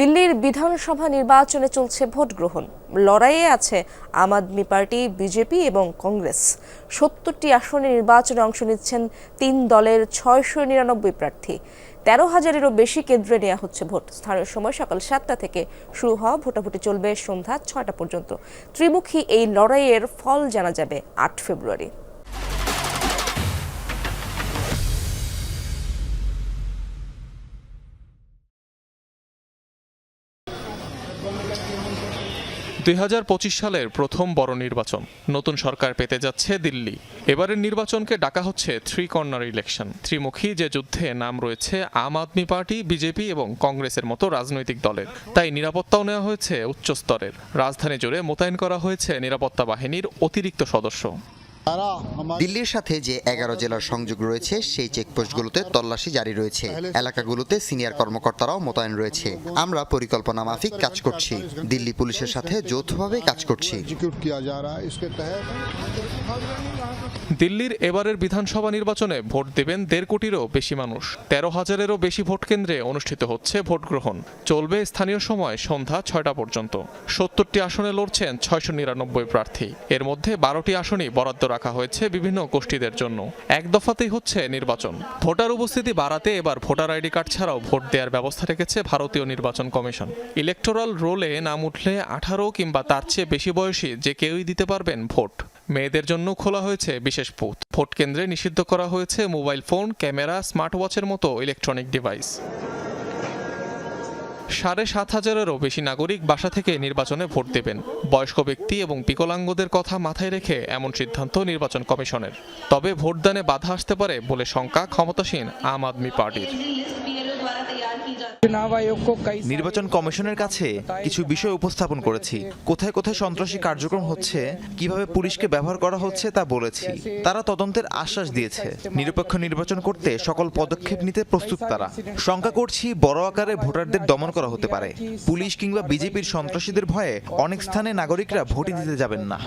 দিল্লির বিধানসভা নির্বাচনে চলছে ভোট গ্রহণ লড়াইয়ে আছে আম আদমি পার্টি, বিজেপি এবং কংগ্রেস। সত্তরটি আসনে নির্বাচনে অংশ নিচ্ছেন তিন দলের ছয়শো নিরানব্বই প্রার্থী। তেরো হাজারেরও বেশি কেন্দ্রে নেওয়া হচ্ছে ভোট। স্থানীয় সময় সকাল সাতটা থেকে শুরু হওয়া ভোটাভুটি চলবে সন্ধ্যা ছয়টা পর্যন্ত। ত্রিমুখী এই লড়াইয়ের ফল জানা যাবে আট ফেব্রুয়ারি। দুই হাজার পঁচিশ সালের প্রথম বড় নির্বাচন। নতুন সরকার পেতে যাচ্ছে দিল্লি। এবারের নির্বাচনকে ডাকা হচ্ছে থ্রি কর্নার ইলেকশন ত্রিমুখী যে যুদ্ধে নাম রয়েছে আম আদমি পার্টি, বিজেপি এবং কংগ্রেসের মতো রাজনৈতিক দলের। তাই নিরাপত্তাও নেওয়া হয়েছে উচ্চ স্তরের রাজধানী জুড়ে মোতায়েন করা হয়েছে নিরাপত্তা বাহিনীর অতিরিক্ত সদস্য। দিল্লির সাথে যে এগারো জেলার সংযোগ রয়েছে সেই চেকপোস্টগুলোতে তল্লাশি জারি রয়েছে। এলাকাগুলোতে সিনিয়র কর্মকর্তারাও মোতায়েন রয়েছে। আমরা পরিকল্পনা মাফিক কাজ করছি। দিল্লি পুলিশের সাথে যৌথভাবে কাজ করছি। দিল্লির এবারের বিধানসভা নির্বাচনে ভোট দেবেন দেড় কোটিরও বেশি মানুষ। তেরো হাজারেরও বেশি ভোট কেন্দ্রে অনুষ্ঠিত হচ্ছে ভোট গ্রহণ। চলবে স্থানীয় সময় সন্ধ্যা ছয়টা পর্যন্ত। সত্তরটি আসনে লড়ছেন ছয়শো নিরানব্বই প্রার্থী। এর মধ্যে বারোটি আসনই বরাদ্দ রাখা হয়েছে বিভিন্ন গোষ্ঠীদের জন্য। এক দফাতেই হচ্ছে নির্বাচন। ভোটার উপস্থিতি বাড়াতে এবার ভোটার আইডি কার্ড ছাড়াও ভোট দেওয়ার ব্যবস্থা রেখেছে ভারতীয় নির্বাচন কমিশন। ইলেকটোরাল রোলে নাম উঠলে আঠারো কিংবা তার চেয়ে বেশি বয়সী যে কেউই দিতে পারবেন ভোট। মেয়েদের জন্য খোলা হয়েছে বিশেষ বুথ। ভোট কেন্দ্রে নিষিদ্ধ করা হয়েছে মোবাইল ফোন, ক্যামেরা স্মার্ট ওয়াচের মতো ইলেকট্রনিক ডিভাইস। সাড়ে সাত হাজারেরও বেশি নাগরিক বাসা থেকে নির্বাচনে ভোট দেবেন। বয়স্ক ব্যক্তি এবং বিকলাঙ্গদের কথা মাথায় রেখে এমন সিদ্ধান্ত নির্বাচন কমিশনের। তবে ভোটদানে বাধা আসতে পারে বলে শঙ্কা ক্ষমতাসীন আম আদমি পার্টির। নির্বাচন কমিশনের কাছে কিছু বিষয় উপস্থাপন করেছি। কোথায় কোথায় সন্ত্রাসী কার্যক্রম হচ্ছে, কীভাবে পুলিশকে ব্যবহার করা হচ্ছে তা বলেছি। তারা তদন্তের আশ্বাস দিয়েছে। নিরপেক্ষ নির্বাচন করতে সকল পদক্ষেপ নিতে প্রস্তুত তারা। শঙ্কা করছি বড় আকারে ভোটারদের দমন করা হতে পারে। পুলিশ কিংবা বিজেপির সন্ত্রাসীদের ভয়ে অনেক স্থানে নাগরিকরা ভোটই দিতে যাবেন না।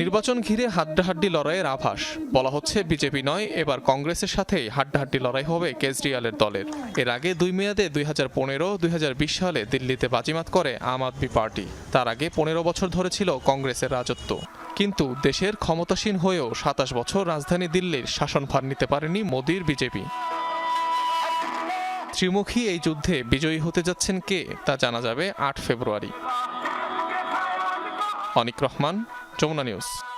নির্বাচন ঘিরে হাড্ডাহাড্ডি লড়াইয়ের আভাস। বলা হচ্ছে বিজেপি নয় এবার কংগ্রেসের সাথে হাড্ডাহাড্ডি লড়াই হবে কেজরিওয়ালের দলের। এর আগে দুই মেয়াদে দুই হাজার পনেরো দুই সালে দিল্লিতে বাজিমাত করে আম আদমি পার্টি। তার আগে পনেরো বছর ধরে ছিল কংগ্রেসের রাজত্ব। কিন্তু দেশের ক্ষমতাসীন হয়েও সাতাশ বছর রাজধানী দিল্লির শাসনভার নিতে পারেনি মোদির বিজেপি। ত্রিমুখী এই যুদ্ধে বিজয়ী হতে যাচ্ছেন কে তা জানা যাবে আট ফেব্রুয়ারি। অনিক রহমান, যমুনা নিউজ।